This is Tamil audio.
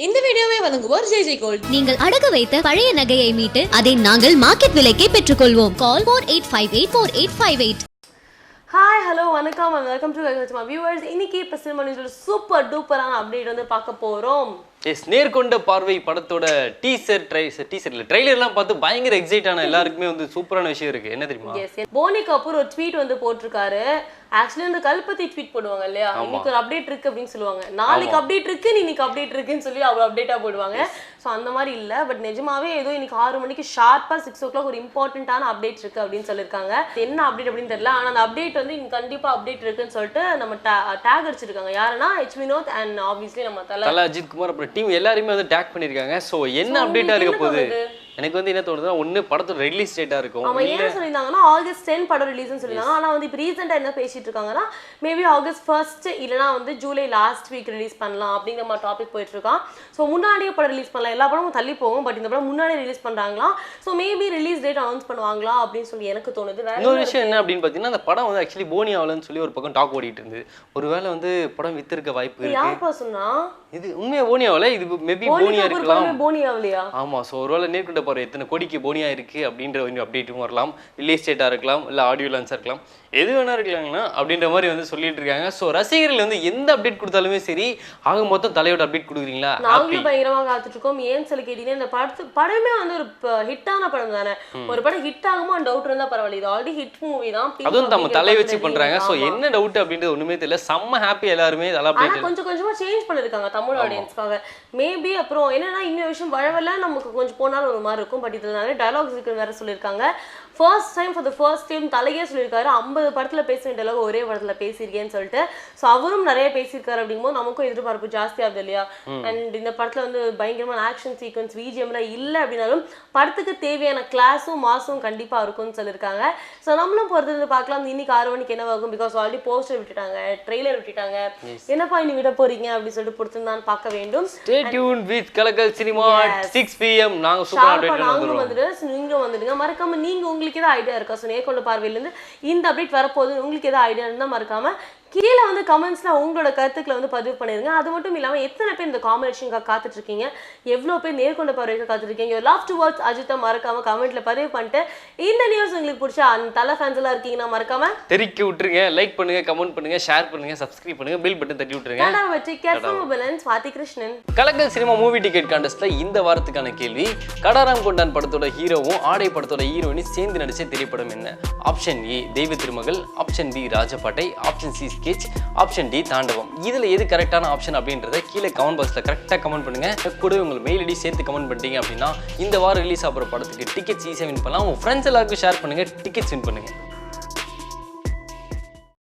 இந்த வீடியோவை வழங்குவோர் ஜெய் ஜெய் கோல்ட். நீங்கள் அடகு வைத்த பழைய நகையை மீட்டு அதை நாங்கள் மார்க்கெட் விலைக்கே பெற்றுக்கொள்வோம். Call four eight five eight four eight five eight hi hello வணக்கம் வெல்கம் டு வெல்கம் வியூவர்ஸ் இன்னைக்கு இப்போ சினிமா நியூஸில் சூப்பர் டூப்பரான அப்டேட் வந்து பார்க்க போகிறோம் எஸ் நேர்கொண்ட பார்வை படத்தோட டீசர் ட்ரை டீசர் இல்லை ட்ரைலர்லாம் பார்த்து பயங்கர எக்ஸைட் ஆன எல்லாருக்குமே வந்து சூப்பரான விஷயம் இருக்கு. என்ன தெரியுமா? போனி கபூர் ஒரு ட்வீட் வந்து போட்டிருக்காரு. ஆக்சுவலி இந்த கல்பத்தி ட்வீட் போடுவாங்க இல்லையா? இன்னைக்கு ஒரு அப்டேட் இருக்கு அப்படின்னு சொல்லுவாங்க. நாளைக்கு அப்டேட் இருக்கு இன்னைக்கு அப்டேட் இருக்குன்னு சொல்லி அவர் அப்டேட்டா போடுவாங்க. ஸோ அந்த மாதிரி இல்ல. பட் நிஜமாவே ஏதோ இன்னைக்கு ஆறு மணிக்கு ஷார்ப்பா சிக்ஸ் ஓ கிளாக் ஒரு இம்பார்ட்டன்ட்டான அப்டேட் இருக்கு அப்படின்னு சொல்லியிருக்காங்க. என்ன அப்டேட் அப்படின்னு தெரியல. ஆனா அந்த அப்டேட் வந்து இங்க கண்டிப்பா அப்டேட் இருக்குன்னு சொல்லிட்டு நம்ம டேக் அடிச்சிருக்காங்க. யாருன்னா ஹெச் வினோத் அண்ட் ஆப்வியஸ்லி நம்ம தல அஜித் குமார் அப்புறம் டீம் எல்லாருமே வந்து டேக் பண்ணிருக்காங்க ஸோ என்ன So, அப்டேட்டா உங்களுக்கு இருக்க போகுது? எனக்கு வந்து என்ன தோணுதுன்னா ஒண்ணு படத்தோட ரிலீஸ் டேட்டா இருக்கும். இல்ல ஏன் சொல்லியிருந்தாங்கன்னா ஆகஸ்ட் டென் படம் ரிலீஸ்னு சொல்லியிருந்தாங்க. ஆனா வந்து இப்போ ரீசெண்டாக என்ன பேசிட்டு இருக்காங்கன்னா மேபி ஆகஸ்ட் ஃபர்ஸ்ட் இல்லனா வந்து ஜூலை லாஸ்ட் வீக் ரிலீஸ் பண்ணலாம் அப்படிங்கிற மாதிரி டாபிக் போயிட்டு இருக்கான். ஸோ முன்னாடியே படம் ரிலீஸ் பண்ணலாம். எல்லா படமும் தள்ளி போகும் பட் இந்த படம் முன்னாடியே release பண்றாங்களாம் so maybe release date announce பண்ணுவாங்களா அப்படின்னு சொல்லி எனக்கு தோணுது. வேற இன்னொரு என்ன விஷயம் என்ன அப்படின்னு பார்த்தீங்கன்னா அந்த படம் வந்து ஆக்சுவலி போனி ஆகலன்னு சொல்லி ஒரு பக்கம் டாக் ஓடிட்டு இருந்தது. ஒருவேளை வந்து படம் வித்திருக்க வாய்ப்பு இருக்கு? சொன்னா? இது உண்மையா போனி ஆகல இது மேபி போனி போனியா இருக்கலாம். போனி ஆகலையா ஆமா ஸோ ஒருவேளை நேர்கொண்ட பார்வை எத்தனை கோடிக்கு போனியா இருக்கு அப்படின்ற ஒரு அப்டேட்டும் வரலாம். ரிலீஸ் டேட்டா இருக்கலாம் இல்ல ஆடியோ லான்ஸா இருக்கலாம். எது வேணா இருக்கலாங்கண்ணா அப்படின்ற மாதிரி வந்து சொல்லிட்டு இருக்காங்க. ஸோ ரசிகர்கள் வந்து எந்த அப்டேட் கொடுத்தாலுமே சரி ஆக மொத்தம் தலையோட அப்டேட் கொடுக்குறீங்களா? நாங்களும் பயங்கரமா காத்துட்டு இருக்கோம் ஏன்னு சொல்லி கேட்டீங்கன்னா இந்த படத்து படமே வந்து ஒரு ஹிட்டான படம் தானே. ஒரு படம் ஹிட் ஆகுமா டவுட் இருந்தா பரவாயில்ல. இது ஆல்ரெடி ஹிட் மூவி தான். அதுவும் நம்ம தலை வச்சு படத்துல பண்றாங்க ஸோ. என்ன டவுட் அப்படின்றது ஒண்ணுமே தெரியல. செம்ம ஹாப்பி எல்லாருமே அப்டேட் கொஞ்சம் கொஞ்சமா சேஞ்ச் பண்ணிருக்காங்க தமிழ் ஆடியன்ஸ்க்காக மேபி அப்புறம் என்னன்னா இன்னொரு விஷயம் வழவல நமக்கு கொஞ்சம் போனாலும் ஒரு மாதிரி இருக்கும். பட் இதுல நிறைய டயலாக்ஸ் இருக்கு வேற சொல்லியிருக்காங்க. First time for the first time தலையே சொல்லியிருக்காரு. ஐம்பது படத்துல பேசின டயலாக் ஒரே படத்துல பேசியிருக்கேன்னு சொல்லிட்டு. ஸோ அவரும் நிறைய பேசியிருக்காரு அப்படிங்கும்போது நமக்கும் எதிர்பார்ப்பு ஜாஸ்தி ஆகுது இல்லையா? அண்ட் இந்த படத்துல வந்து பயங்கரமான ஆக்ஷன் சீக்வன்ஸ் பிஜிஎம்லாம் இல்லை அப்படின்னாலும் படத்துக்கு தேவையான கிளாஸும் மாசும் கண்டிப்பா இருக்கும்னு சொல்லியிருக்காங்க. ஸோ நம்மளும் பொறுத்து பார்க்கலாம். இன்னைக்கு ஆறு மணிக்கு என்ன ஆகும் பிகாஸ் ஆல்ரெடி போஸ்டர் விட்டுட்டாங்க ட்ரெய்லர் விட்டுட்டாங்க. என்னப்பா இனி விட போறீங்க? அப்படின்னு சொல்லிட்டு பொறுத்திருந்தான் பார்க்க வேண்டும். Stay tuned with Kalakkal cinema Yes. Six PM நாங்க சூப்பர் நாங்களும் வந்துருவோம் வந்துட்டு நீங்களும் வந்துடுங்க. மறக்காம நீங்க உங்களுக்கு ஏதாவது ஐடியா இருக்கா? ஸோ நேர்கொண்ட பார்வையில இருந்து இந்த அப்டேட் வரப்போகுது. உங்களுக்கு ஏதாவது ஐடியா இருந்தா மறக்காம கீழே வந்து கமெண்ட்ஸ்ல உங்களோட கருத்துக்களை வந்து பதிவு பண்ணிருங்க. அது மட்டும் இல்லாம எத்தனை பேர் இந்த காம்பினேஷனுக்காக காத்துட்டு இருக்கீங்க எவ்வளவு பேர் நேர்கொண்ட பார்வைக்கு காத்துட்டு இருக்கீங்க லவ் டு வாட்ச் அஜித்தை மறக்காம கமெண்ட்ல பதிவு பண்ணிட்டு இந்த நியூஸ் உங்களுக்கு பிடிச்ச அந்த தலை ஃபேன்ஸ் எல்லாம் இருக்கீங்கன்னா மறக்காம தெரிக்க விட்டுருங்க. லைக் பண்ணுங்க கமெண்ட் பண்ணுங்க ஷேர் பண்ணுங்க சப்ஸ்கிரைப் பண்ணுங்க பில் பட்டன் தட்டி விட்டுருங்க. டாடா வெற்றி கேர்ஃபுல் ஸ்வாதி கிருஷ்ணன் கலக்கல் சினிமா மூவி டிக்கெட் கான்டெஸ்ட்ல இந்த வாரத்துக்கான கேள்வி கடாராம் கொண்டான் படத்தோட ஹீரோவும் ஆடை படத்தோட ஹீரோயினும் சேர்ந்து நடிச்ச திரைப்படம் என்ன? Option A Deiva Thirumagal. Option B Rajapattai. Option C கிச் option D Thaandavam. இதில் எது கரெக்டான ஆப்ஷன் அப்படின்றத கீழே கமெண்ட் பாக்ஸில் கரெக்டாக கமெண்ட் பண்ணுங்கள் கூட உங்கள் மெயில் ஐடி சேர்த்து கமெண்ட் பண்ணிட்டீங்க அப்படின்னா இந்த வாரம் ரிலீஸ் ஆகிற படத்துக்கு டிக்கெட்ஸ் ஈஸியாக வின் பண்ணலாம். உங்கள் ஃப்ரெண்ட்ஸ் எல்லாருக்கும் ஷேர் பண்ணுங்கள் டிக்கெட்ஸ் வின் பண்ணுங்கள்